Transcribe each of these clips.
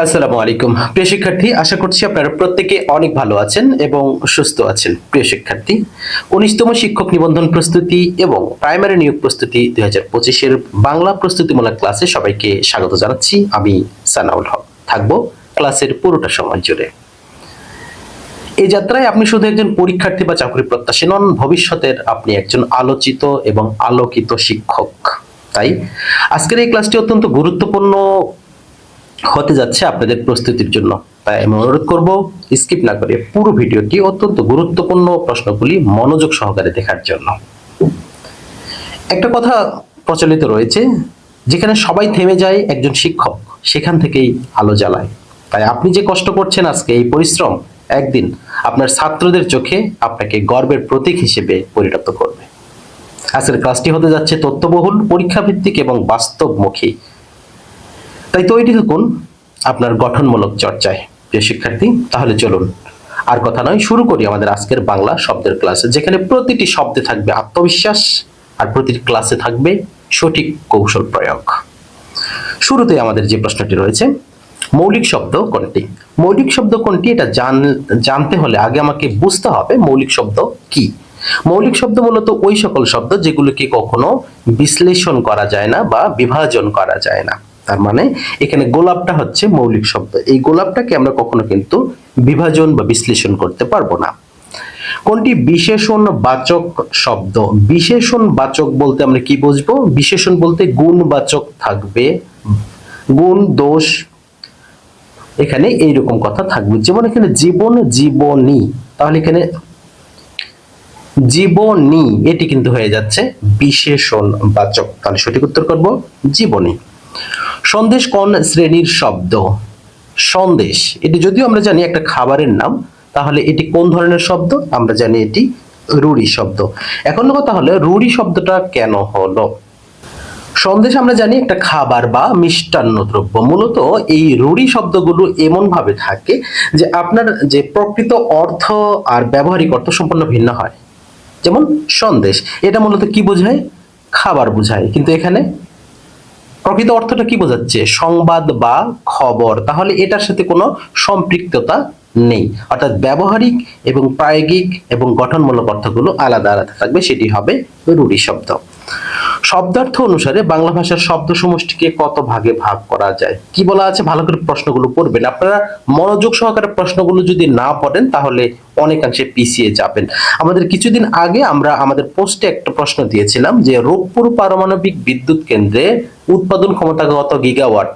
আসসালামু আলাইকুম। প্রিয় শিক্ষার্থী, আশা করছি আপনারা প্রত্যেকে অনেক ভালো আছেন এবং সুস্থ আছেন। প্রিয় শিক্ষার্থী, উনিশতম শিক্ষক নিবন্ধন প্রস্তুতি এবং প্রাইমারি নিয়োগ প্রস্তুতি দুই হাজার পঁচিশের বাংলা প্রস্তুতিমূলক ক্লাসে সবাইকে স্বাগত জানাচ্ছি। আমি সানাউল হক। থাকব ক্লাসের পুরোটা সময় জুড়ে। এই যাত্রায় আপনি শুধু একজন পরীক্ষার্থী বা চাকরি প্রত্যাশী নন, ভবিষ্যতের আপনি একজন আলোচিত এবং আলোকিত শিক্ষক। তাই আজকের এই ক্লাসটি অত্যন্ত গুরুত্বপূর্ণ হতে যাচ্ছে আপনাদের প্রস্তুতির জন্য। তাই আমি অনুরোধ করব স্কিপ না করে পুরো ভিডিওটি অত্যন্ত গুরুত্বপূর্ণ প্রশ্নগুলি মনোযোগ সহকারে দেখার জন্য। একটা কথা প্রচলিত রয়েছে, যেখানে সবাই থেমে যায় একজন শিক্ষক, সেখান থেকেই আলো জ্বালায়। তাই আপনি যে কষ্ট করছেন আজকে এই পরিশ্রম, একদিন আপনার ছাত্রদের চোখে আপনাকে গর্বের প্রতীক হিসেবে পরিণত করবে। আজকের ক্লাসটি হতে যাচ্ছে তথ্যবহুল পরীক্ষা ভিত্তিক এবং বাস্তবমুখী। তাই তৈরি থাকুন আপনার গঠনমূলক চর্চায়। প্রিয় শিক্ষার্থী, তাহলে চলুন। আর কথা নয়, শুরু করি আমাদের আজকের বাংলা শব্দের ক্লাসে, যেখানে প্রতিটি শব্দে থাকবে আত্মবিশ্বাস আর প্রতিটি ক্লাসে থাকবে সঠিক কৌশল প্রয়োগ। শুরুতে আমাদের যে প্রশ্নটি রয়েছে, মৌলিক শব্দ কোনটি? মৌলিক শব্দ কোনটি? এটা জান, জানতে হলে আগে আমাকে বুঝতে হবে মৌলিক শব্দ কি। মৌলিক শব্দ মূলত ওই সকল শব্দ যেগুলোকে কখনো বিশ্লেষণ করা যায় না বা বিভাজন করা যায় না। তার মানে এখানে গোলাপটা হচ্ছে মৌলিক শব্দ। এই গোলাপটাকে আমরা কখনো কিন্তু বিভাজন বা বিশ্লেষণ করতে পারব না। কোনটি বিশেষণ বাচক শব্দ? বিশেষণ বাচক বলতে আমরা কি বুঝব? বিশেষণ বলতে গুণবাচক থাকবে। গুণ, দোষ, এখানে এইরকম কথা থাকবে। যেমন এখানে জীবন, জীবনী। তাহলে এখানে জীবনী, এটি কিন্তু হয়ে যাচ্ছে বিশেষণ বাচক তাহলে সঠিক উত্তর করব? জীবনী। সন্দেশ কোন শ্রেণির শব্দ? সন্দেশ। এটি যদিও আমরা জানি একটা খাবারের নাম, তাহলে এটি কোন ধরনের শব্দ? আমরা জানি এটি রুড়ি শব্দ। এখন কথা হলো রুড়ি শব্দটা কেন হলো? সন্দেশ আমরা জানি একটা খাবার বা মিষ্টান্ন দ্রব্য। মূলত এই রুড়ি শব্দগুলো এমন ভাবে থাকে যে আপনার যে প্রকৃত অর্থ আর ব্যবহারিক অর্থ সম্পূর্ণ ভিন্ন হয়। যেমন সন্দেশ। এটা মূলত কি বোঝায়? খাবার বোঝায়। কিন্তু এখানে প্রকৃত অর্থটা কি বোঝাচ্ছে? সংবাদ বা খবর। তাহলে এটার সাথে কোনো সম্পৃক্ততা নেই। অর্থাৎ ব্যবহারিক এবং প্রায়োগিক এবং গঠনমূলক অর্থগুলো আলাদা আলাদা থাকবে। সেটি হবে রুড়ি শব্দ। শব্দার্থ অনুসারে বাংলা ভাষার শব্দ সমষ্টিকে কত ভাগে ভাগ করা যায়? কি বলা আছে? ভালো করে প্রশ্নগুলো পড়বেন আপনারা মনোযোগ সহকারে প্রশ্নগুলো যদি না পড়েন, তাহলে অনেকাংশে পিছিয়ে যাবেন। আমাদের কিছুদিন আগে আমরা আমাদের পোস্টে একটা প্রশ্ন দিয়েছিলাম যে রূপপুর পারমাণবিক বিদ্যুৎ কেন্দ্রে উৎপাদন ক্ষমতা কত গিগাওয়াট?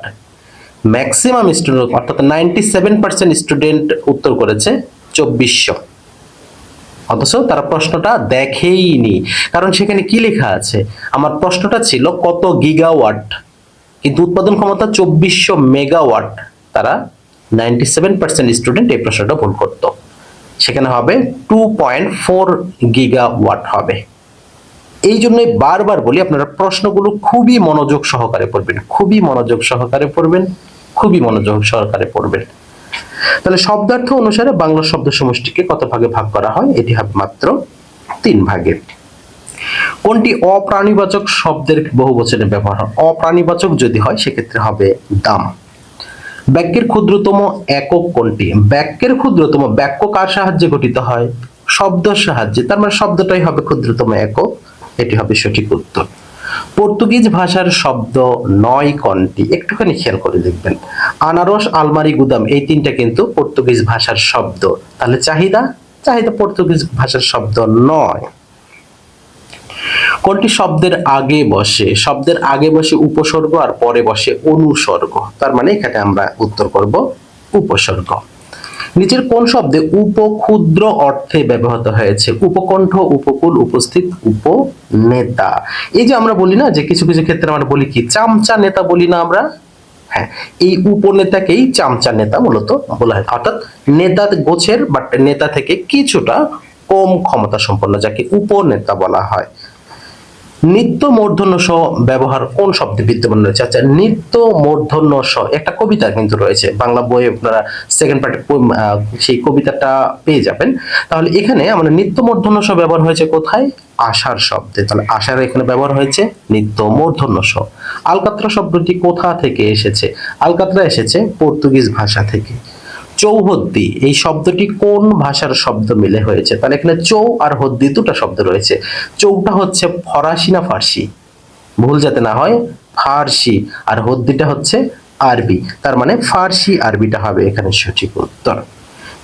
ম্যাক্সিমাম স্টুডেন্ট, অর্থাৎ নাইনটি সেভেন পার্সেন্ট স্টুডেন্ট উত্তর করেছে, চব্বিশশো। অথচ তারা প্রশ্নটা দেখেইনি। কারণ সেখানে কি লেখা আছে? আমার প্রশ্নটা ছিল, কত গিগাওয়াট? কিন্তু উৎপাদন ক্ষমতা চব্বিশশো মেগাওয়াট। তারা নাইনটি সেভেন পার্সেন্ট স্টুডেন্ট এই প্রশ্নটা ভুল করত। সেখানে হবে টু পয়েন্ট ফোর গিগাওয়াট হবে। এই জন্যই বারবার বলি, আপনারা প্রশ্নগুলো খুবই মনোযোগ সহকারে পড়বেন, খুবই মনোযোগ সহকারে পড়বেন, খুবই মনোযোগ সহকারে পড়বেন। তাহলে শব্দার্থ অনুসারে বাংলা শব্দ সমষ্টিকে কত ভাগে ভাগ করা হয়? এটি হবে মাত্র তিন ভাগে। কোনটি অপ্রাণীবাচক শব্দের বহু বচনে ব্যবহার হয়? অপ্রাণীবাচক যদি হয়, সেক্ষেত্রে হবে দাম। বাক্যের ক্ষুদ্রতম একক কোনটি? বাক্যের ক্ষুদ্রতম বাক্য কার সাহায্যে গঠিত হয়? শব্দের সাহায্যে। তার মানে শব্দটাই হবে ক্ষুদ্রতম একক। এটি হবে সঠিক উত্তর। পর্তুগিজ ভাষার শব্দ নয় কোনটি একটুখানি খেয়াল করে দেখবেন। আনারস, আলমারি, গুদাম, এই তিনটা কিন্তু পর্তুগিজ ভাষার শব্দ। তাহলে চাহিদা? চাহিদা পর্তুগিজ ভাষার শব্দ নয়। কোনটি শব্দের আগে বসে, শব্দের আগে বসে উপসর্গ আর পরে বসে অনুসর্গ। তার মানে এখানে আমরা উত্তর করব উপসর্গ। নিচের কোন শব্দে উপক্ষুদ্র অর্থে ব্যবহৃত হয়েছে? উপকণ্ঠ, উপকূল, উপস্থিত, উপনেতা। এই যে আমরা বলি না যে কিছু কিছু ক্ষেত্রে আমরা বলি কি চামচা নেতা বলি না আমরা? হ্যাঁ এই উপনেতাকেই চামচা নেতা মূলত বলা হয়। অর্থাৎ নেতা গোছের বাট নেতা থেকে কিছুটা কম ক্ষমতা সম্পন্ন, যাকে উপনেতা বলা হয়। নিত্য মূর্ধন্য স ব্যবহার কোন শব্দে বিদ্যমান রয়েছে? আচ্ছা নিত্য মূর্ধন্য স একটা কবিতা কিন্তু রয়েছে। বাংলা বইয়ে আপনারা সেকেন্ড পার্ট সেই কবিতাটা পেয়ে যাবেন। তাহলে এখানে আমাদের নিত্য মূর্ধন্য স ব্যবহার হয়েছে কোথায়? আশার শব্দে। তাহলে আশার এখানে ব্যবহার হয়েছে নিত্য মূর্ধন্য স আলকাত্রা শব্দটি কোথা থেকে এসেছে? আলকাত্রা এসেছে পর্তুগিজ ভাষা থেকে। চৌহদ্দি, এই শব্দটি কোন ভাষার শব্দ মিলে হয়েছে? তাহলে এখানে চৌ আর হদ্দি দুটো শব্দ রয়েছে। চৌটা হচ্ছে ফরাসি না ফার্সি? ভুল যাতে না হয়, ফার্সি। আর হদ্দিটা হচ্ছে আরবি। তার মানে ফার্সি আরবিটা হবে এখানে সঠিক উত্তর।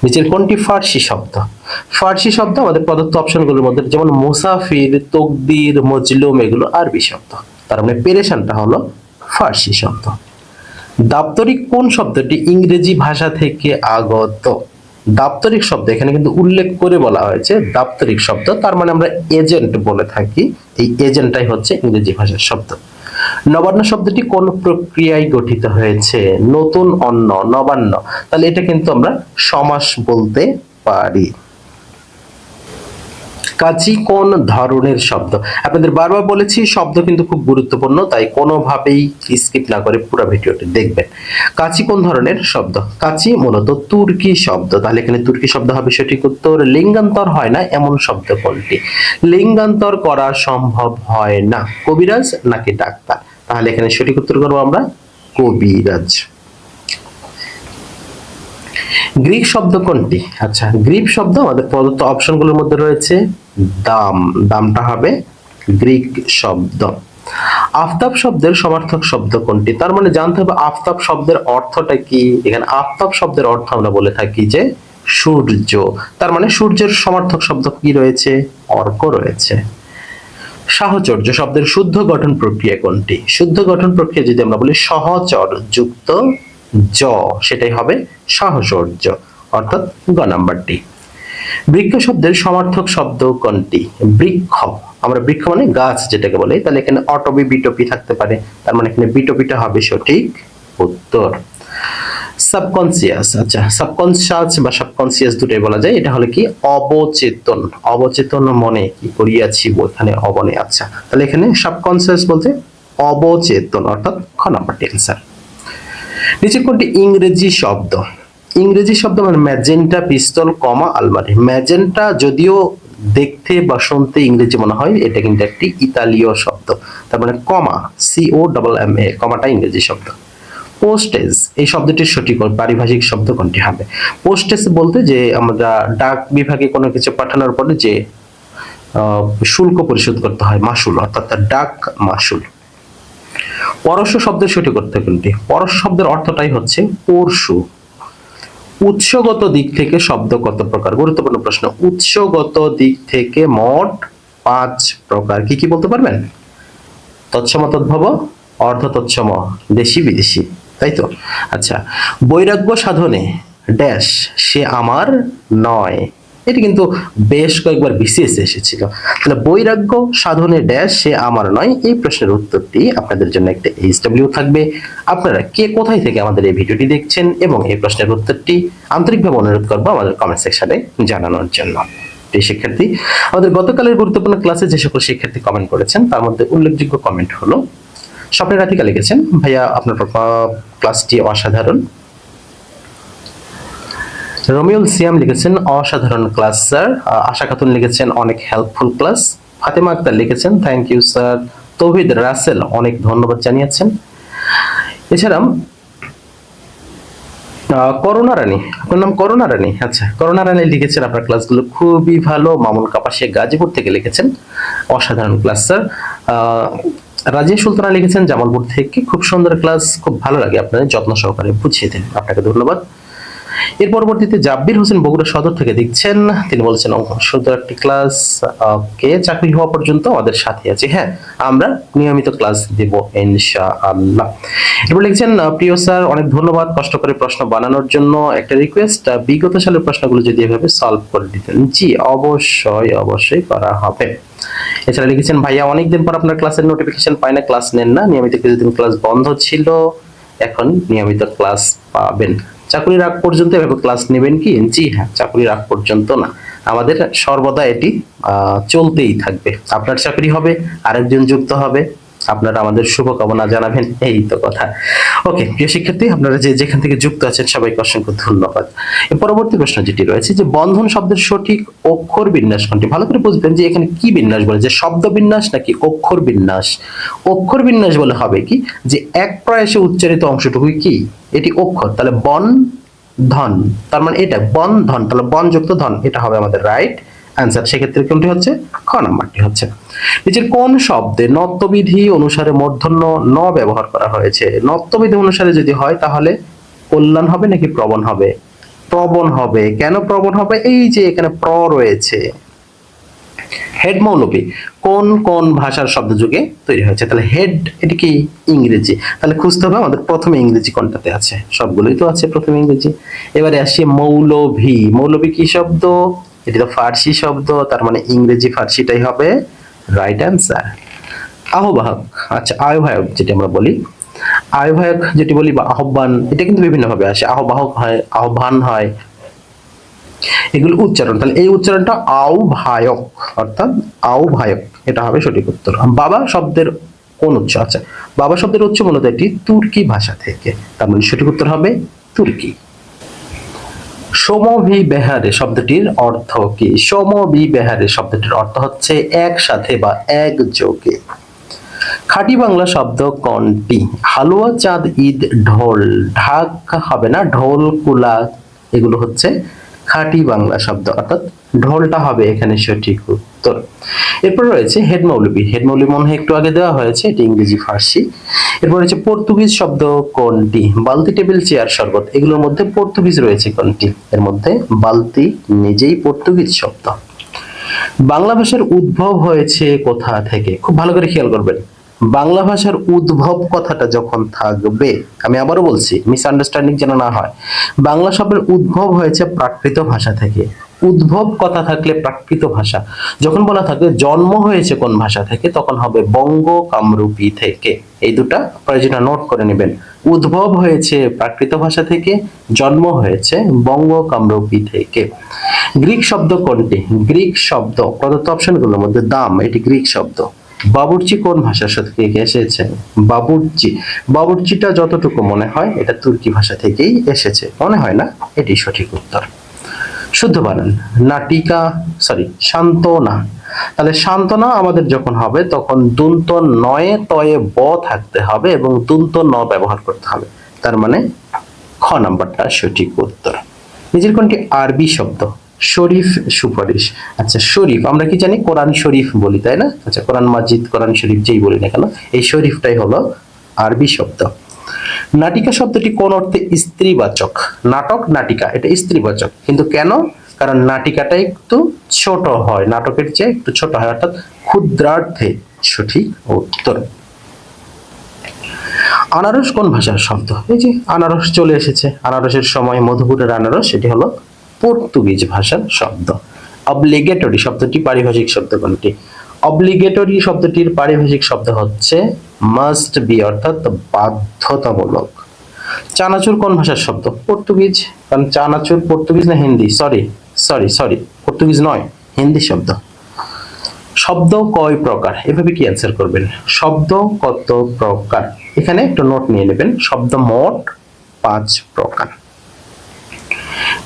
নিচের কোনটি ফার্সি শব্দ? ফার্সি শব্দ আমাদের প্রদত্ত অপশনগুলোর মধ্যে, যেমন মুসাফির, তকদির, মজলুম, এগুলো আরবি শব্দ। তার মানে পেরেশানটা হলো ফার্সি শব্দ। দাপ্তরিক কোন শব্দটি ইংরেজি ভাষা থেকে আগত? দাপ্তরিক শব্দ, এখানে কিন্তু উল্লেখ করে বলা হয়েছে দাপ্তরিক শব্দ, তার মানে আমরা এজেন্ট বলে থাকি। এই এজেন্টটাই হচ্ছে ইংরেজি ভাষার শব্দ। নবান্ন শব্দটি কোন প্রক্রিয়ায় গঠিত হয়েছে? নতুন অন্ন নবান্ন। তাহলে এটা কিন্তু আমরা সমাস বলতে পারি। কাজী কোন ধরনের শব্দ? আপনাদের বারবার বলেছি, শব্দ কিন্তু খুব গুরুত্বপূর্ণ, তাই কোনোভাবেই স্কিপ না করে পুরো ভিডিওটি দেখবেন। কাচি কোন ধরনের শব্দ? কাচি মূলত তুর্কি শব্দ। তাহলে এখানে তুর্কি শব্দ হবে সঠিক উত্তর, লিঙ্গান্তর হয় না, এমন শব্দ কোনটি? লিঙ্গান্তর করা সম্ভব হয় না। কবিরাজ নাকি ডাক্তার? তাহলে এখানে সঠিক উত্তর করব আমরা, কবিরাজ। গ্রিক শব্দ কোনটি? আচ্ছা গ্রিক শব্দ আমাদের প্রদত্ত অপশনগুলোর মধ্যে রয়েছে দাম, দামটা হবে গ্রিক শব্দ। আফতাব শব্দের সমার্থক শব্দ কোনটি? তার মানে জানতে হবে আফতাব শব্দের অর্থটা কি? এখানে আফতাব শব্দের অর্থ আমরা বলে থাকি যে সূর্য। তার মানে সূর্যের সমার্থক শব্দ কি রয়েছে? অর্ক রয়েছে। সাহচর্য শব্দের শুদ্ধ গঠন প্রক্রিয়া কোনটি? শুদ্ধ গঠন প্রক্রিয়া যদি আমরা বলি সহচর যুক্ত জ, সেটাই হবে সাহচর্য, অর্থাৎ গ নাম্বারটি। বৃক্ষ শব্দের সমার্থক শব্দ কোনটি? বৃক্ষ। আমরা বৃক্ষ মানে গাছ যেটাকে বলে। তাহলে এখানে অটবি বিটপি থাকতে পারে। তার মানে এখানে বিটপিটা হবে সঠিক উত্তর। সাবকনসিয়াস। আচ্ছা সাবকনসিয়াস বা সাবকনসিয়াস দুটোই বলা যায়। এটা হলো কি? অবচেতন। অবচেতন মনে কি করিয়াছি ওখানে অবনে। আচ্ছা তাহলে এখানে সাবকনসিয়াস বলতে অবচেতন, অর্থাৎ খ নাম্বারটি অ্যান্সার নিচে কোনটি? ইংরেজি শব্দ। ইংরেজি শব্দ মানে ম্যাজেন্টা, পিস্তল, কমা, আলমারি। ম্যাজেন্টা যদিও দেখতে বা শুনতে ইংরেজি মনে হয়, এটা কিন্তু একটি ইতালীয় শব্দ। তার মানে comma C O double M A কমাটা ইংরেজি শব্দ। পোস্টেজ, এই শব্দটির সঠিক পারিভাষিক শব্দ কোনটি হবে? পোস্টেজ বলতে যে আমরা ডাক বিভাগে কোনো কিছু পাঠানোর পরে যে শুল্ক পরিশোধ করতে হয়, মাসুল, অর্থাৎ ডাক মাসুল। পরশু শব্দের সঠিক অর্থ কোনটি? পরশ শব্দের অর্থটাই হচ্ছে পরশু। উৎসগত দিক থেকে শব্দ কত প্রকার? গুরুত্বপূর্ণ প্রশ্ন। উৎসগত দিক থেকে মোট পাঁচ প্রকার। কি কি বলতে পারবেন? তৎসম, তদ্ভব, অর্ধ, তৎসম, দেশি, বিদেশি। তাই তো? আচ্ছা বৈরাগ্য সাধনে ড্যাশ সে আমার নয়। এটি কিন্তু বেশ কয়েকবার বিসিএস এসেছিল। তাহলে বৈরাগ্য সাধনে ড্যাশ সে আমার নয়, এই প্রশ্নের উত্তরটি আপনাদের জন্য একটা এইচডব্লিউ থাকবে। আপনারা কে কোথায় থেকে আমাদের এই ভিডিওটি দেখছেন এবং এই প্রশ্নের উত্তরটি আন্তরিকভাবে অনুরোধ করব আমাদের কমেন্ট সেকশনে জানানোর জন্য। এই শিক্ষার্থী, আমাদের গতকালের গুরুত্বপূর্ণ ক্লাসে যে সকল শিক্ষার্থী কমেন্ট করেছেন, তার মধ্যে উল্লেখযোগ্য কমেন্ট হলো, স্বপ্নের রাধিকা লিখেছেন। ভাইয়া, আপনার ক্লাসটি অসাধারণ। রমিউল সিয়াম লিখেছেন, অসাধারণ ক্লাস, স্যার। আশা খাতুন লিখেছেন, অনেক হেল্পফুল ক্লাস ফাতেমা আক্তার লিখেছেন thank you sir Touhid Rasel অনেক ধন্যবাদ জানিয়েছেন। এছাড়া করোনা রানী, আপনার নাম করোনা রানী? আচ্ছা করোনা রানী লিখেছেন, আপনার ক্লাসগুলো খুবই ভালো। মামুন কাপাসিয়া গাজীপুর থেকে লিখেছেন, অসাধারণ ক্লাস স্যার রাজিয়া সুলতানা লিখেছেন, জামালপুর থেকে। খুব সুন্দর ক্লাস খুব ভালো লাগে আপনাদের, যত্ন সহকারে বুঝিয়ে দেন। আপনাকে ধন্যবাদ। এর পরবর্তীতে জাব্বির হোসেন বগুড়া সদর থেকে দেখছেন। তিনি বলছেন "ও, সুন্দর একটি ক্লাস কে চাকরি হওয়া পর্যন্ত আমাদের সাথে আছে। হ্যাঁ আমরা নিয়মিত ক্লাস দেব ইনশাআল্লাহ। এরপর লিখছেন প্রিয় স্যার অনেক ধন্যবাদ কষ্ট করে প্রশ্ন বানানোর জন্য। একটা রিকোয়েস্ট বিগত সালের প্রশ্নগুলো যদি এভাবে সলভ করে দিতেন। জি অবশ্যই অবশ্যই করা হবে। এছাড়া লিখেছেন ভাইয়া অনেকদিন পর আপনার ক্লাসের নোটিফিকেশন পাই না ক্লাস নেন না। নিয়মিত কিছুদিন ক্লাস বন্ধ ছিল। এখন নিয়মিত ক্লাস পাবেন। চাকরির আগ পর্যন্ত এভাবে ক্লাস নেবেন কি? জি হ্যাঁ চাকরির আগ পর্যন্ত না। আমাদের সর্বদা এটি চলতেই থাকবে। আপনার চাকরি হবে, আরেকজন যুক্ত হবে। আপনারা আমাদের শুভকামনা জানাবেন, এই তো কথা। ওকে প্রিয় শিক্ষার্থী, আপনারা যে যেখান থেকে যুক্ত আছেন, সবাইকে অসংখ্য ধন্যবাদ। পরবর্তী প্রশ্ন যেটি রয়েছে যে, বন্ধন শব্দের সঠিক অক্ষর বিন্যাস কোনটি? ভালো করে বুঝবেন যে এখানে কি বিন্যাস বলে, যে শব্দ বিন্যাস নাকি অক্ষর বিন্যাস? অক্ষর বিন্যাস বলে হবে কি, যে এক প্রয়াসে উচ্চারিত অংশটুকু কি? এটি অক্ষর। তাহলে বন, ধন, তার মানে এটা, বন, ধন, তাহলে বন যুক্ত ধন, এটা হবে আমাদের রাইট অ্যান্সার সেক্ষেত্রে কোনটি হচ্ছে? খ নাম্বারটি হচ্ছে। নিচের কোন শব্দে নত্যবিধি অনুসারে মূর্ধন্য ন ব্যবহার করা হয়েছে? নত্যবিধি অনুসারে যদি হয় তাহলে কল্যাণ হবে নাকি প্রবণ হবে? প্রবণ হবে। কেন প্রবণ হবে? এই যে এখানে প্র রয়েছে। হেড মৌলবী। কোন কোন ভাষার শব্দ যুগে তৈরি হয়েছে? তাহলে হেড এটি কি? ইংরেজি। তাহলে খুঁজতে হবে আমাদের প্রথমে ইংরেজি কোনটাতে আছে। সবগুলোই তো আছে প্রথমে ইংরেজি। এবারে আসি মৌলভী মৌলভী কি শব্দ? এটি তো ফার্সি শব্দ, তার মানে ইংরেজি ফার্সিটাই হবে রাইট অ্যান্সার আহ্বায়ক আচ্ছা আহ্বায়ক যেটি আমরা বলি, আহ্বায়ক যেটি বলি বা আহ্বান, এটা কিন্তু বিভিন্ন ভাবে আসে। আহ্বায়ক হয়, আহ্বান হয়। এগুলো উচ্চারণ, তাহলে এই উচ্চারণটা আহ্বায়ক, অর্থাৎ আহ্বায়ক, এটা হবে সঠিক উত্তর। বাবা শব্দের কোন উচ্চ আচ্ছা বাবা শব্দের উচ্চ মূলত এটি তুর্কি ভাষা থেকে, তার মানে সঠিক উত্তর হবে তুর্কি। সমভি বেহারে শব্দটির অর্থ কি? সমভি বেহারে শব্দটির অর্থ হচ্ছে একসাথে বা একযোগে। খাঁটি বাংলা শব্দ কোনটি, হালুয়া চাঁদ ঈদ ঢোল, ঢাক হবে না, ঢোল, কুলা, এগুলো হচ্ছে খাঁটি বাংলা শব্দ, অর্থাৎ ঢোলটা হবে এখানে সঠিক উত্তর। এরপর রয়েছে হেড মৌলবী। হেড মৌলবী মনে হয় একটু আগে দেওয়া হয়েছে, এটি ইংরেজি ফার্সি। এরপর রয়েছে পর্তুগিজ শব্দ কোনটি? বালতি, টেবিল, চেয়ার, শরবত। এগুলোর মধ্যে পর্তুগিজ রয়েছে কোনটি? এর মধ্যে বালতি, নিজেই পর্তুগিজ শব্দ। বাংলা ভাষার উদ্ভব হয়েছে কোথা থেকে? খুব ভালো করে খেয়াল করবেন। বাংলা ভাষার উদ্ভব কথাটা যখন থাকবে, আমি আবারও বলছি মিসআন্ডারস্ট্যান্ডিং যেন না হয়, বাংলা শব্দের উদ্ভব হয়েছে প্রাকৃত ভাষা থেকে। উদ্ভব কথা থাকলে প্রাকৃত ভাষা। যখন বলা থাকে জন্ম হয়েছে কোন ভাষা থেকে, তখন হবে বঙ্গ কামরূপী থেকে। এই দুটা প্রয়োজনীয় নোট করে নেবেন। উদ্ভব হয়েছে প্রাকৃত ভাষা থেকে, জন্ম হয়েছে বঙ্গ কামরূপী থেকে। গ্রিক শব্দ কোনটি? গ্রিক শব্দ, প্রদত্ত অপশনগুলোর মধ্যে দাম, এটি গ্রিক শব্দ। বাবুর্চি কোন ভাষার সাথে থেকে এসেছে? বাবুর্চি। বাবুর্চিটা যতটুকু মনে হয়, এটা তুর্কি ভাষা থেকেই এসেছে। মনে হয় না? এটি সঠিক উত্তর। শুদ্ধ বানান। নাটিকা সরি সান্ত্বনা। তাহলে সান্ত্বনা আমাদের যখন হবে, তখন দুন্ত নয়ে তয়ে ব থাকতে হবে এবং দুন্ত ন ব্যবহার করতে হবে। তার মানে খ নাম্বারটা সঠিক উত্তর। নিজের কোনটি? আরবি শব্দ। শরীফ সুপারিশ। আচ্ছা শরীফ, আমরা কি জানি? কোরআন শরীফ বলি, তাই না? আচ্ছা কোরআন মাজিদ, কোরআন শরীফ যেই বলি না কেন, এই শরীফটাই হলো আরবি শব্দ। নাটিকা শব্দটি কোন অর্থে স্ত্রীবাচক? নাটক, নাটিকা, এটা স্ত্রীবাচক। কিন্তু কেন? কারণ নাটিকাটা একটু ছোট হয়, নাটকের চেয়ে একটু ছোট হয়, অর্থাৎ ক্ষুদ্রার্থে সঠিক উত্তর। আনারস কোন ভাষার শব্দ? এই যে আনারস চলে এসেছে। আনারসের সময় মধুপুরের আনারস, সেটি হলো পর্তুগিজ ভাষার শব্দ। অবলিগেটরি শব্দটি পারিভাষিক শব্দ কোনটি? অবলিগেটরি শব্দটির পারিভাষিক শব্দ হচ্ছে মাস্ট বি অর্থাৎ বাধ্যতামূলক। চানাচুর কোন ভাষার শব্দ? পর্তুগিজ। কারণ চানাচুর পর্তুগিজ না Hindi? Sorry sorry sorry Portuguese নয়, হিন্দি শব্দ। শব্দ কয় প্রকার? এভাবে কি অ্যান্সার করবেন? শব্দ কত প্রকার? এখানে একটু নোট নিয়ে নেবেন। শব্দ মোট পাঁচ প্রকার।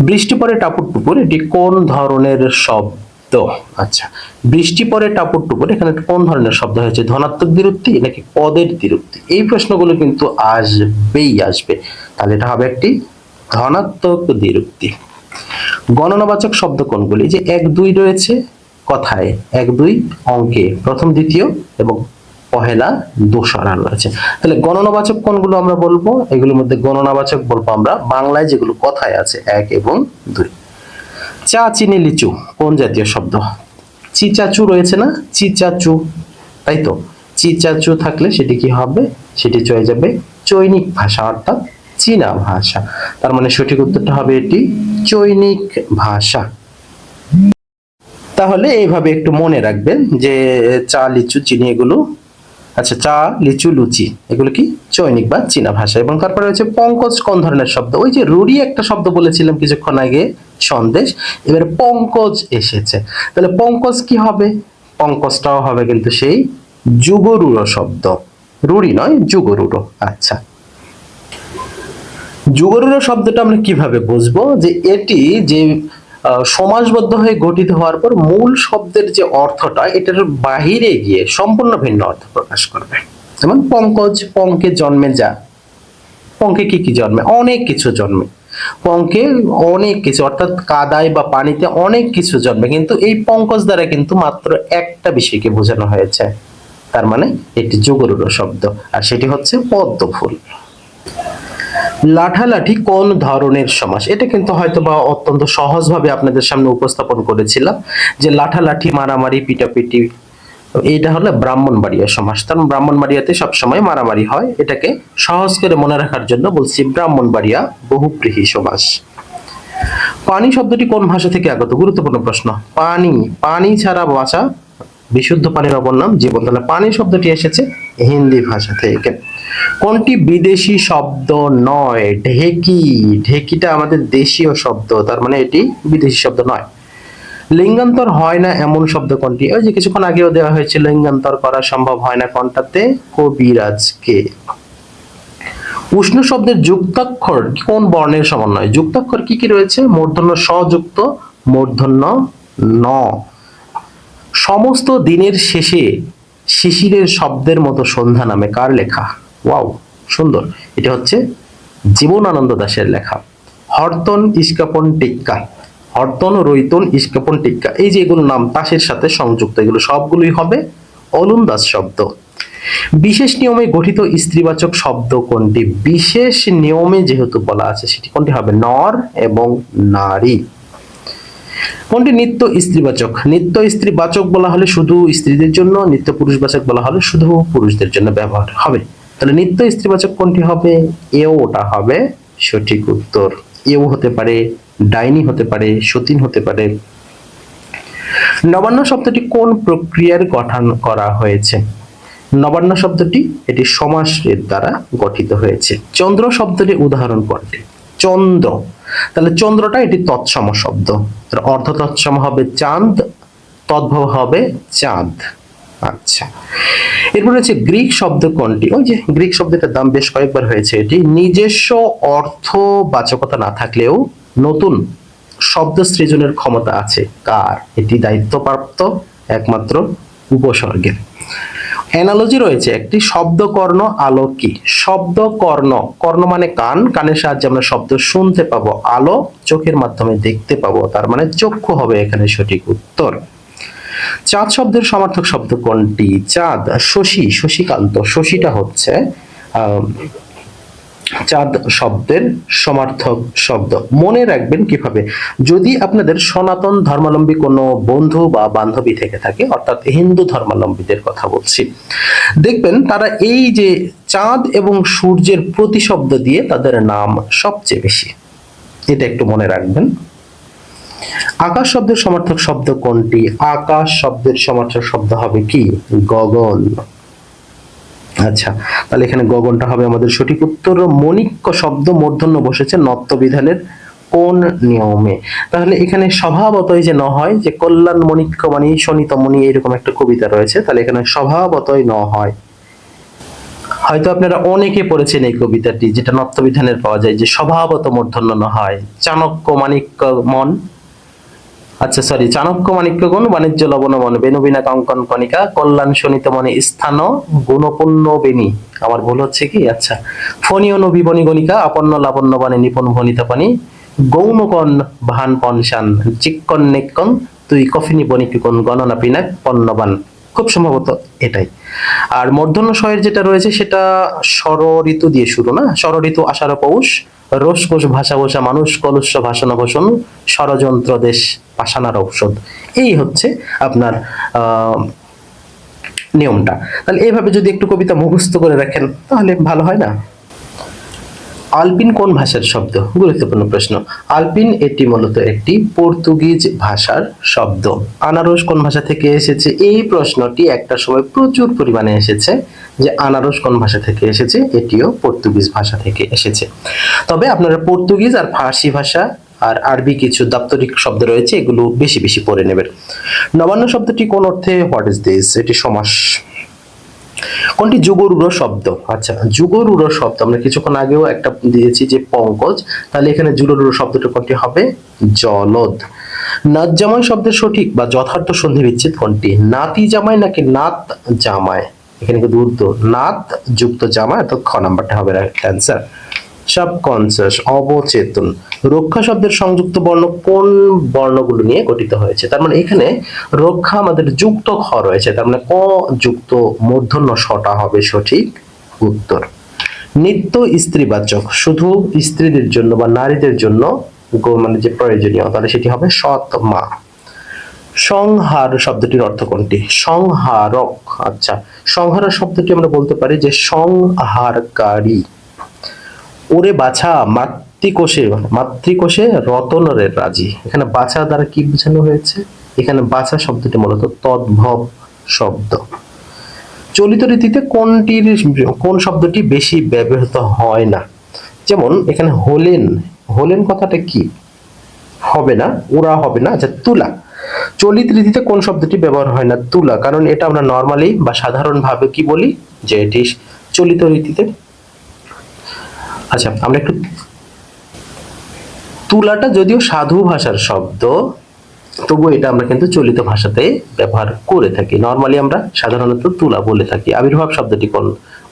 বৃষ্টি পরে টাপুর টুপুর এটি কোন ধরনের শব্দ? আচ্ছা বৃষ্টি পরে টাপুর টুপুর, এখানে কোন ধরনের শব্দ হয়েছে? ধনাত্মক দ্বিরুক্তি নাকি পদের দ্বিরুক্তি এই প্রশ্নগুলো কিন্তু আসবেই, আসবে। তাহলে এটা হবে একটি ধনাত্মক দ্বিরুক্তি গণনাবাচক শব্দ কোনগুলি? যে এক, দুই রয়েছে কথায়, এক, দুই অঙ্কে। প্রথম, দ্বিতীয় এবং পহেলা দোসরা রয়েছে। তাহলে গণনাবাচক কোনগুলো আমরা বলব? এগুলোর মধ্যে গণনাবাচক বলব আমরা। বাংলায় যেগুলো কথায় আছে, এক এবং দুই। চা চিনি লিচু, কোন জাতীয় শব্দ? চিচাচু রয়েছে না? চিচাচু। তাই তো? চিচাচু থাকলে সেটি কি হবে? সেটি চলে যাবে চৈনিক ভাষা, অর্থাৎ চীনা ভাষা। তার মানে সঠিক উত্তরটা হবে এটি চৈনিক ভাষা। তাহলে এইভাবে একটু মনে রাখবেন যে চা, লিচু, চিনি এগুলো আচ্ছা চা, লিচু, লুচি, এগুলো কি চৈনিক বা চীনা ভাষা? এবং তারপরে হচ্ছে পঙ্কজ কোন ধরনের শব্দ? ওই যে রুড়ি একটা শব্দ বলেছিলাম কিছুক্ষণ আগে, সন্দেশ, এবারে পঙ্কজ এসেছে। তাহলে পঙ্কজ কি হবে? পঙ্কজটাও হবে কিন্তু সেই যুগরুড়ো শব্দ। রুড়ি নয়, যুগরুড়ো। আচ্ছা। যুগরুড়ো শব্দটা আমরা কীভাবে বুঝব? যে এটি যে আহ, সমাসবদ্ধ হয়ে গঠিত হওয়ার পর মূল শব্দের যে অর্থটা এটার বাহিরে গিয়ে সম্পূর্ণ ভিন্ন অর্থ প্রকাশ করবে। যেমন পঙ্কজ পঙ্কে জন্মে যা। পঙ্কে কি কি জন্মে? অনেক কিছু জন্মে। পঙ্কে অনেক কিছু অর্থাৎ কাদায় বা পানিতে অনেক কিছু জন্মে কিন্তু এই পঙ্কজ দ্বারা কিন্তু মাত্র একটা বিষয়কে বোঝানো হয়েছে। তার মানে এটি যুগরুড়ো শব্দ আর সেটি হচ্ছে পদ্ম ফুল লাঠালাঠি কোন ধরনের সমাস? এটা কিন্তু হয়তো বা অত্যন্ত সহজভাবে আপনাদের সামনে উপস্থাপন করেছিলাম, যে লাঠালাঠি, মারামারি, পিটাপিটি, এইটা হলো ব্রাহ্মণবাড়িয়া সমাস। কারণ ব্রাহ্মণবাড়িয়াতে সবসময় মারামারি হয়, এটাকে সহজ করে মনে রাখার জন্য বলছি ব্রাহ্মণবাড়িয়া বহুপ্রীহী সমাস। পানি শব্দটি কোন ভাষা থেকে আগত? গুরুত্বপূর্ণ প্রশ্ন। পানি পানি ছাড়া বাঁচা, বিশুদ্ধ পানির অপর নাম জীবন পানি শব্দটি এসেছে হিন্দি ভাষা থেকে। কোনটি বিদেশি শব্দ নয়? ঢেকি। ঢেকিটা আমাদের দেশীয় শব্দ, তার মানে এটি বিদেশি শব্দ নয়। লিঙ্গান্তর হয় না এমন শব্দ কোনটি? ওই যে কিছুক্ষণ আগেও দেওয়া হয়েছে, লিঙ্গান্তর করা সম্ভব হয় না কোনটাতে? কবিরাজকে। উষ্ণ শব্দের যুক্তাক্ষর কোন বর্ণের সমন্বয়? যুক্তাক্ষর কি কি রয়েছে? মূর্ধন্য সযুক্ত মূর্ধন্য ন। সমস্ত দিনের শেষে শিশিরের শব্দের মতো সন্ধ্যা নামে কার লেখা? ওয়াও সুন্দর। এটা হচ্ছে জীবনানন্দ দাসের লেখা। হরতন ইস্কাপন টিক্কা। হরতন রৈতন ইস্কাপন টিক্কা। এই যে এগুলো নাম তাসের সাথে সংযুক্ত, এগুলো সবগুলোই হবে অলুন্দাস শব্দ। বিশেষ নিয়মে গঠিত স্ত্রীবাচক শব্দ কোনটি? বিশেষ নিয়মে যেহেতু বলা আছে, সেটি কোনটি হবে? নর এবং নারী। কোনটি? নিত্য স্ত্রীবাচক। নিত্য স্ত্রীবাচক বলা হলে শুধু স্ত্রীদের জন্য, নিত্য পুরুষবাচক বলা হলে শুধু পুরুষদের জন্য ব্যবহার হবে। তাহলে নিত্য স্ত্রীবাচক কোনটি হবে? এও ওটা হবে সঠিক উত্তর। এও হতে পারে, ডাইনি হতে পারে, সতীন হতে পারে। নবান্ন শব্দটি কোন প্রক্রিয়ার গঠন করা হয়েছে? নবান্ন শব্দটি এটি সমাসের দ্বারা গঠিত হয়েছে। চন্দ্র শব্দটি উদাহরণ কোনটি? চন্দ্র। তাহলে চন্দ্রটা এটি তৎসম শব্দ। অর্ধ তৎসম হবে চাঁদ, তদ্ভব হবে চাঁদ। আচ্ছা। এরপর হচ্ছে গ্রিক শব্দ কোনটি? ওই যে গ্রিক শব্দটার দাম বেশ কয়েকবার হয়েছে এটি। নিজস্ব অর্থবাচকতা না থাকলেও নতুন শব্দ সৃজনের ক্ষমতা আছে। কার? এটি দায়িত্বপ্রাপ্ত একমাত্র উপসর্গের অ্যানালজি রয়েছে একটি শব্দকর্ণ আলো কি শব্দকর্ণ, কর্ণ মানে কান। কানের সাহায্যে আমরা শব্দ শুনতে পাবো। আলো চোখের মাধ্যমে দেখতে পাবো। তার মানে চক্ষু হবে এখানে সঠিক উত্তর। চাঁদ শব্দের সমার্থক শব্দ কোনটি? চাঁদ, শশী, শশীকান্ত, শশীটা হচ্ছে চাঁদ শব্দের সমার্থক শব্দ। মনে রাখবেন কীভাবে? যদি আপনাদের সনাতন ধর্মাবলম্বী কোনো বন্ধু বা বান্ধবী থেকে থাকে, অর্থাৎ হিন্দু ধর্মাবলম্বীদের কথা বলছি, দেখবেন তারা এই যে চাঁদ এবং সূর্যের প্রতিশব্দ দিয়ে তাদের নাম সবচেয়ে বেশি। এটা একটু মনে রাখবেন। আকাশ শব্দের সমার্থক শব্দ কোনটি? আকাশ শব্দের সমার্থক শব্দ হবে কি? গগন। আচ্ছা তাহলে এখানে গগনটা হবে আমাদের সঠিক উত্তর। মণিক্য শব্দ মূর্ধন্য বসেছে কোন নিয়মে? তাহলে এখানে স্বভাবতই যে ন হয়, যে কল্যাণ মণিক্য মানে এরকম একটা কবিতা রয়েছে, তাহলে এখানে স্বভাবতই ন হয়। হয়তো আপনারা অনেকে পড়েছেন এই কবিতাটি, যেটা নত্যবিধানের পাওয়া যায়, যে স্বভাবত মূর্ধন্য ন হয়। চাণক্য মাণিক্য মন আচ্ছা সরি চাণক্য মাণিক্যগুণ বাণিজ্য, লবণ মন। বেনুবিনা কঙ্কন কণিকা, কল্যাণ শোনিত মনে স্থান গুণপূর্ণ বেনি আমার ভুল হচ্ছে কি? আচ্ছা। ফণীয় নবীবনী গণিকা, আপন্ন লাবণ্য বাণী, নিপুণ ভনিতা পানি গৌণকণ ভান পনশান চিক্কন নেক্কন তুই কফিনি বণিকন গণনা পিনাক পণ্যবান খুব সম্ভবত এটাই। আর মূর্ধন্য স্বয়ের যেটা রয়েছে, সেটা ষড় ঋতু দিয়ে শুরু, না? ষড় ঋতু আষাঢ়, পৌষ। রোষ কোষ ভাষা ভাষা মানুষ কলস্য ভাষণ ভাষণ ষড়যন্ত্র দেশ পাশানার ঔষধ। এই হচ্ছে আপনার নিয়মটা। তাহলে এইভাবে যদি একটু কবিতা মুখস্থ করে রাখেন তাহলে ভালো হয় না? আলপিন কোন ভাষার শব্দ? গুরুত্বপূর্ণ প্রশ্ন। আলপিন এটি মূলত একটি পর্তুগিজ ভাষার শব্দ। আনারস কোন ভাষা থেকে এসেছে? এই প্রশ্নটি একটা সময় প্রচুর পরিমাণে এসেছে যে আনারস কোন ভাষা থেকে এসেছে? এটিও পর্তুগিজ ভাষা থেকে এসেছে। তবে আপনারা পর্তুগিজ আর ফার্সি ভাষা আর আরবি কিছু দাপ্তরিক শব্দ রয়েছে, এগুলো বেশি বেশি পড়ে নেবেন। নবান্ন শব্দটি কোন অর্থে? What is this? এটি সমাস কোনটি যুগরুড় শব্দ? আচ্ছা যুগরুড় শব্দ, আমরা কিছুক্ষণ আগেও একটা দিয়েছি যে পঙ্কজ, তাহলে এখানে যুগরুড় শব্দটা কোনটি হবে? জলদ। নাত জামাই শব্দের সঠিক বা যথার্থ সন্ধি বিচ্ছেদ কোনটি? নাতি জামাই নাকি নাত জামাই এখানে কিন্তু উত্তর নাত যুক্ত জামাই অর্থাৎ খ নাম্বারটা হবে অ্যান্সার সাবকনসিয়াস অবচেতন। রক্ষা শব্দের সংযুক্ত বর্ণ কোন বর্ণগুলো নিয়ে গঠিত হয়েছে? তার মানে এখানে রক্ষা আমাদের যুক্ত খ রয়েছে, তার মানে ক যুক্ত মূর্ধন্য শটা হবে সঠিক উত্তর। নিত্য স্ত্রীবাচক, শুধু স্ত্রীদের জন্য বা নারীদের জন্য মানে যে প্রয়োজনীয়, তাহলে সেটি হবে সৎ মা। সংহার শব্দটির অর্থ কোনটি? সংহারক। আচ্ছা সংহার শব্দটি আমরা বলতে পারি যে সংহারকারী। ওরে বাছা, মাতৃকোষে মাতৃকোষে রতনরের রাজি। এখানে বাছা দ্বারা কি বোঝানো হয়েছে? এখানে বাছা শব্দটি মূলত তদ্ভব শব্দ। চলিত রীতিতে কোনটির, কোন শব্দটি বেশি ব্যবহৃত হয় না? যেমন, এখানে হলেন হলেন কথাটা কি? হবে না ওরা হবে না আচ্ছা তুলা। চলিত রীতিতে কোন শব্দটি ব্যবহার হয় না, তুলা? কারণ এটা আমরা নর্মালি বা সাধারণভাবে কি বলি? যে এটি চলিত রীতিতে আচ্ছা আমরা একটু তুলাটা যদিও সাধু ভাষার শব্দ, তবুও এটা আমরা কিন্তু চলিত ভাষাতে ব্যবহার করে থাকি। নর্মালি আমরা সাধারণত তুলা বলে থাকি। আবির্ভাব শব্দটি কোন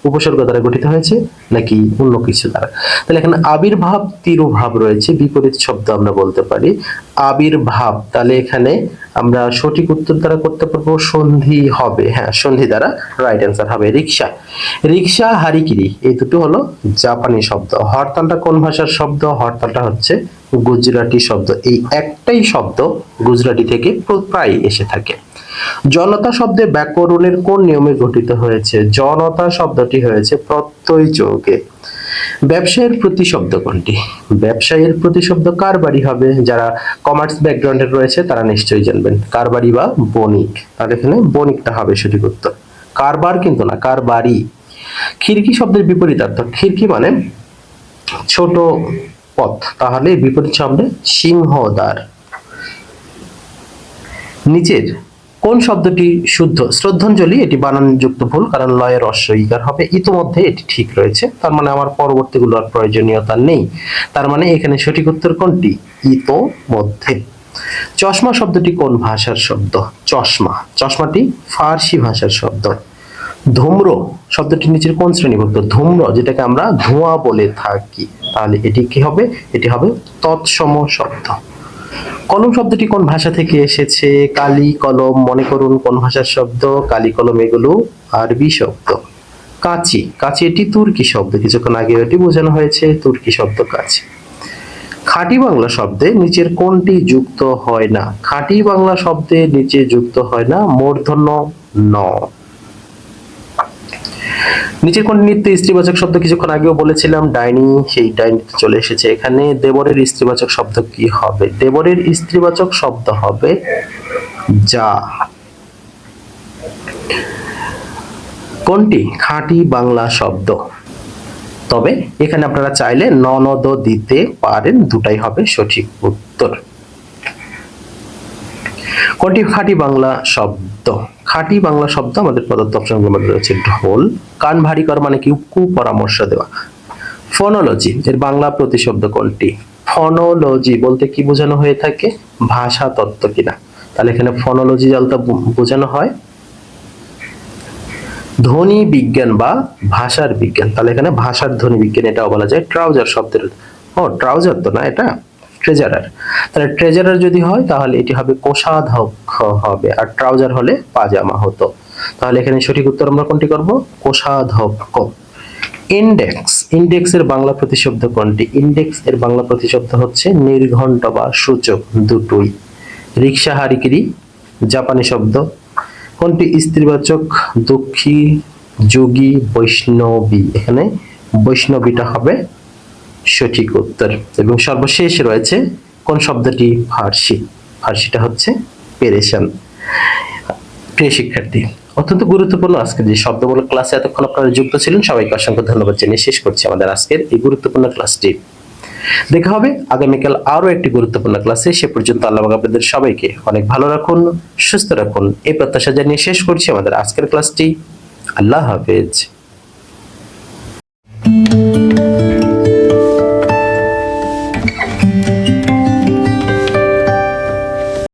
উপসর্গ দ্বারা গঠিত হয়েছে নাকি অন্য কিছু দ্বারা? তাহলে এখানে আবির্ভাব তিরুভাব রয়েছে, বিপরীত শব্দ আমরা বলতে পারি। আবির্ভাব, তাহলে এখানে আমরা সঠিক উত্তর দ্বারা করতে পারব, সন্ধি হবে। হ্যাঁ সন্ধি দ্বারা রাইট অ্যান্সার হবে। রিক্সা রিক্সা হারিকিরি, এই দুটো হলো জাপানি শব্দ। হরতালটা কোন ভাষার শব্দ? হরতালটা হচ্ছে গুজরাটি শব্দ। এই একটাই শব্দ গুজরাটি থেকে প্র- প্রায় এসে থাকে। জনতা শব্দে ব্যাকরণের কোন নিয়মে গঠিত হয়েছে? জনতা শব্দটি হয়েছে প্রত্যয় যোগে ব্যবসায়ের প্রতিশব্দ কোনটি? ব্যবসায়ের প্রতিশব্দ কারবারি হবে? যারা কমার্স ব্যাকগ্রাউন্ডের রয়েছে, তারা নিশ্চয়ই জানবেন। কারবারি বা বণিক? তাহলে এখানে বণিকটা হবে সঠিক উত্তর। কারবার কিন্তু না, কারবারি। খিড়কি শব্দের বিপরীতার্থ খিড়কি মানে ছোট পথ। তাহলে বিপরীত শব্দে সিংহদ্বার। নিচের কোন শব্দটি শুদ্ধ? শ্রদ্ধাঞ্জলি, এটি বানানযুক্ত ভুল, কারণ লয়ের রস্য ইকার হবে। ইতোমধ্যে এটি ঠিক রয়েছে। তার মানে আমার পরবর্তীগুলো আর প্রয়োজনীয়তা নেই। তার মানে এখানে সঠিক উত্তর কোনটি? ইতো মধ্যে চশমা শব্দটি কোন ভাষার শব্দ? চশমা। চশমাটি ফার্সি ভাষার শব্দ। ধূম্র শব্দটি নিচের কোন শ্রেণীভুক্ত? ধূম্র, যেটাকে আমরা ধোঁয়া বলে থাকি। তাহলে এটি কি হবে? এটি হবে তৎসম শব্দ। কলম শব্দটি কোন ভাষা থেকে এসেছে? কালি কলম, মনে করুন কোন ভাষার শব্দ? কালি কলম এগুলো আরবি শব্দ। কাঁচি কাঁচি এটি তুর্কি শব্দ। কিছুক্ষণ আগে এটি বোঝানো হয়েছে, তুর্কি শব্দ কাঁচি। খাঁটি বাংলা শব্দে নিচের কোনটি যুক্ত হয় না? খাঁটি বাংলা শব্দে নিচে যুক্ত হয় না, মূর্ধন্য ন। নিচের কোন নিত্য স্ত্রীবাচক শব্দ কিছুক্ষণ আগেও বলেছিলাম, ডাইনি, সেই ডাইনিতে চলে এসেছে। এখানে দেবরের স্ত্রীবাচক শব্দ কি হবে? দেবরের স্ত্রীবাচক শব্দ হবে যা। কোনটি? খাঁটি বাংলা শব্দ। তবে এখানে আপনারা চাইলে ননদ দিতে পারেন, দুটাই হবে সঠিক উত্তর। কোনটি? খাঁটি বাংলা শব্দ। খাঁটি বাংলা শব্দ আমাদের প্রদত্ত অপশনগুলোর মধ্যে রয়েছে। ঢোল, কান ভারী কর মানে কি? কু পরামর্শ দেওয়া। ফোনোলজি, এর বাংলা প্রতিশব্দ কোনটি? ফনোলজি, বলতে কি বোঝানো হয়ে থাকে? ভাষা তত্ত্ব কিনা? তাহলে এখানে ফনোলজি বু- বোঝানো হয়। ধ্বনি বিজ্ঞান বা ভাষার বিজ্ঞান। তাহলে এখানে ভাষার ধ্বনি বিজ্ঞান এটাও বলা যায়। ট্রাউজার শব্দের ও, ট্রাউজার তো না এটা? ট্রেজারার তাহলে ট্রেজারার যদি হয়, তাহলে এটি হবে কোষাধ্যক্ষ হবে। আর ট্রাউজার হলে পাজামা হতো। তাহলে এখানে সঠিক উত্তর আমরা কোনটি করব? কোষাধ্যক্ষ। ইন্ডেক্স ইন্ডেক্স এর বাংলা প্রতিশব্দ কোনটি? ইন্ডেক্স এর বাংলা প্রতিশব্দ হচ্ছে নির্ঘণ্ট বা সূচক দুটোই। রিক্সা হারিকিরি, জাপানি শব্দ। কোনটি? স্ত্রীবাচক, দুঃখী, যোগী, বৈষ্ণবী। এখানে বৈষ্ণবীটা হবে সঠিক উত্তর। এবং সর্বশেষ রয়েছে কোন শব্দটি ফার্সি? ফার্সিটা হচ্ছে পেরেশান। প্রিয় শিক্ষার্থী, অত্যন্ত গুরুত্বপূর্ণ আজকের যে শব্দমূলক ক্লাসে, এতক্ষণ আপনারা যুক্ত ছিলেন। সবাইকে অসংখ্য ধন্যবাদ জানিয়ে শেষ করছি আমাদের আজকের এই গুরুত্বপূর্ণ ক্লাসটি। দেখা হবে আগামীকাল আরও একটি গুরুত্বপূর্ণ ক্লাসে। সে পর্যন্ত আল্লাহ আপনাদের সবাইকে অনেক ভালো রাখুন, সুস্থ রাখুন। এই প্রত্যাশা জানিয়ে শেষ করছি আমাদের আজকের ক্লাসটি। আল্লাহ হাফেজ।